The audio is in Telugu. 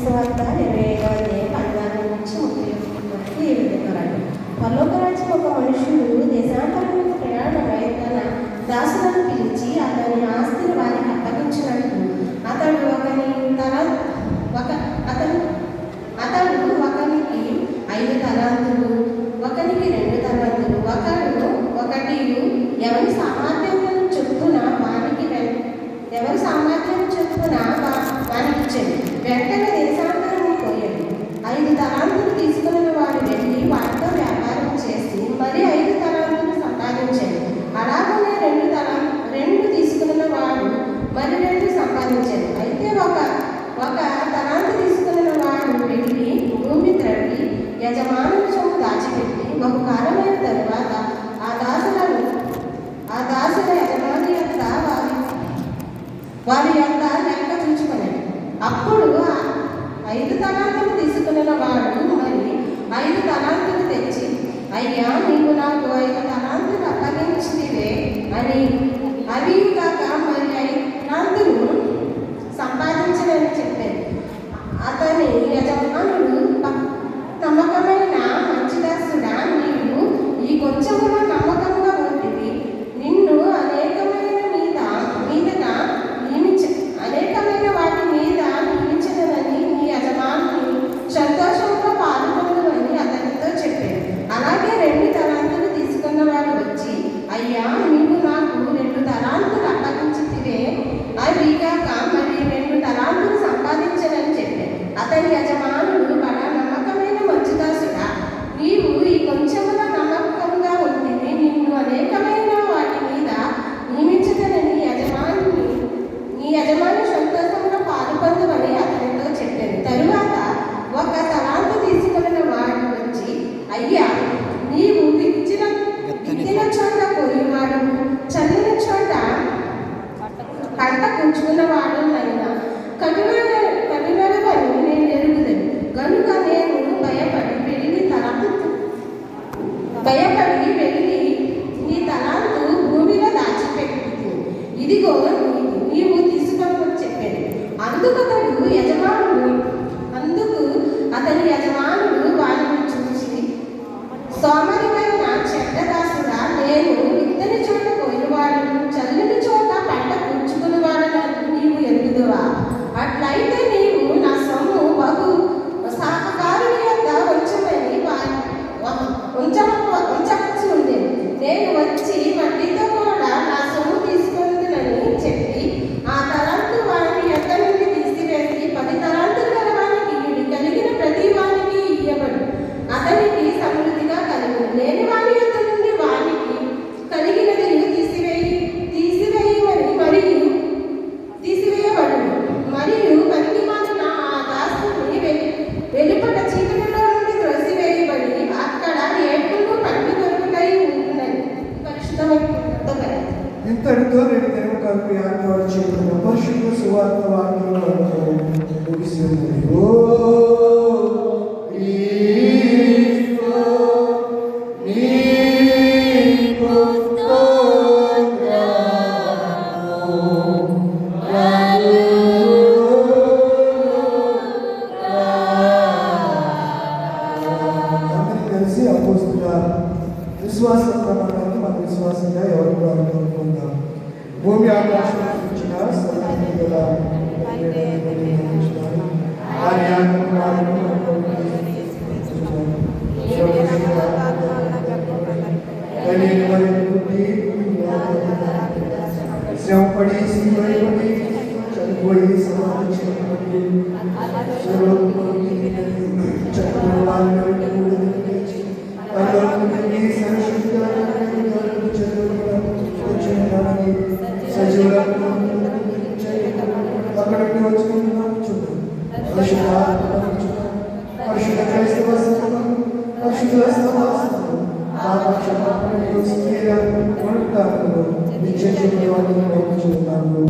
సువార్త ఇరవై ఐదో అధ్యాయం పద్నాలుగు నుంచి ముప్పై ఒకటి వరకు ఈ విధంగా రాడు పరలోకరాజ్యం ఒక మనుషుడు దేశాంతరం ప్రయాణమై తన దాసులను పిలిచి అతని ఆస్తిని వారికి అప్పగించినట్టు అతడు ఒకని తల ఒక అతను అతడు ఒకనికి ఐదు తలాంతులు ఒకనికి రెండు తలాంతులు ఒకడు ఒకటి ఎవరి సామర్థ్యం చొప్పున వానికి వె- ఎవరి సామర్థ్యం చెప్తున్న. వా- వానికి ఇచ్చేది వెంటనే దేశాంతరం పోయాడు ఐదు తలాంతులు తీసుకున్న వాడు వెళ్ళి వాటితో వ్యాపారం చేసి మరి ఐదు తలాంతులు సంపాదించాడు అలాగనే రెండు తలా రెండు తీసుకున్న వాడు మరి రెండు సంపాదించాడు అయితే ఒక ఒక తలాంతు తీసుకున్న వాడు వెళ్ళి భూమి త్రవ్వి యజమానుల సొమ్ము దాచిపెట్టి బహుకాలమైన తరువాత ఆ దాసులను ఆ దాసుల యజమాని యొక్క వారి వారి యొక్క లెక్క చూసుకున్నాడు అప్పుడు ఐదు తలాంతులు తీసుకున్న వాడు మరి ఐదు తలాంతులు తెచ్చి అయ్యా నీవు నాకు ఐదు తలాంతులు అప్పగించినవే అని అవి కాక మరి ఐదు తలాంతులు సంపాదించదని చెప్పాడు అతని యజమానుడు "ప- నమ్మకమైన మంచిదాసుడా నీవు ఈ కొంచెములో నమ్మకంగా ఉంటివి నిన్ను అనేకమైన మీద మీదగా నియమించ అనేకమైన వాటి మీద నియమించదనని నీ యజమాని సంతోషంతో పాల్గొనదని అతనితో చెప్పాడు అలాగే రెండు తలాంతులు తీసుకున్నవాడు వచ్చి అయ్యా నీవు నాకు రెండు తలాంతులు అప్పగించితివే అవి కాక మరి రెండు తలాంతులు సంపాదించనని చెప్పాడు అతని యజమానుడు బడా నమ్మకమైన మంచుదాసుడా. నీవు ఈ కొంచెములో నమ్మకంగా ఉంటుంది నిన్ను అనేకమైన వాటి మీద నియమించదనని యజమాని నీ యజమాని సంతోషంలో పాల్పొందమని అతనితో చెప్పాను. తరువాత ఒక తలాంతు తీసుకున్న వాడు వచ్చి అయ్యా నీవు విచ్చిన విత్తిన చోట కొయ్యవాడు చల్లిన చోట పంట పుంజుకున్నవాడు నైనా కఠిన భయపడి వెళ్ళి నీ తలాంతు భూమిలో దాచిపెట్టి ఇదిగో నీవు నీవు తీసుకొని చెప్పాను. అందుకు అతడు యజమానుడు అందుకు అతని యజమానుడు వారిని చూసి సోమరిమైన చెడ్డదాసుగా నేను ఇద్దరి చోట పోయినవాడు చల్లని చోట పంట కూర్చుకున్నవాడని నీవు ఎరుగుదువా అట్లయితే ఇంతటితో నేను తెలుగు కలిపి ఆత్మవాడు చెప్పిన పరిశుద్ధ సువార్త వాక్యం ముగిసింది ఓ క్రీస్తు, నీకు స్తోత్రము. అందరికీ కలిసి అపోస్తుల విశ్వాస ప్రమాణాన్ని మన విశ్వాసంగా ఎవరు వారు కోరుకుందాం భూమి ఆకాశం సృష్టించిన సర్వశక్తి గల. ఆయన శ్రమపడి శ్రీపడి చనిపోయి సమాధి చేయబడి సర్వోపరి చక్రం వారిని కూడబెట్టి పరలోకముకి సంశుద్ధ చదువుని సజీవులకు అక్కడికి వచ్చుకుంటున్నాం చూద్దాం పరిశుద్ధ పరిశుద్ధ క్రైస్తవ సంఘం పరిశుద్ధ సమాసం ఆ పక్షపాతం స్థిర ఉంటాము నిత్య జీవితాన్ని చూస్తున్నాము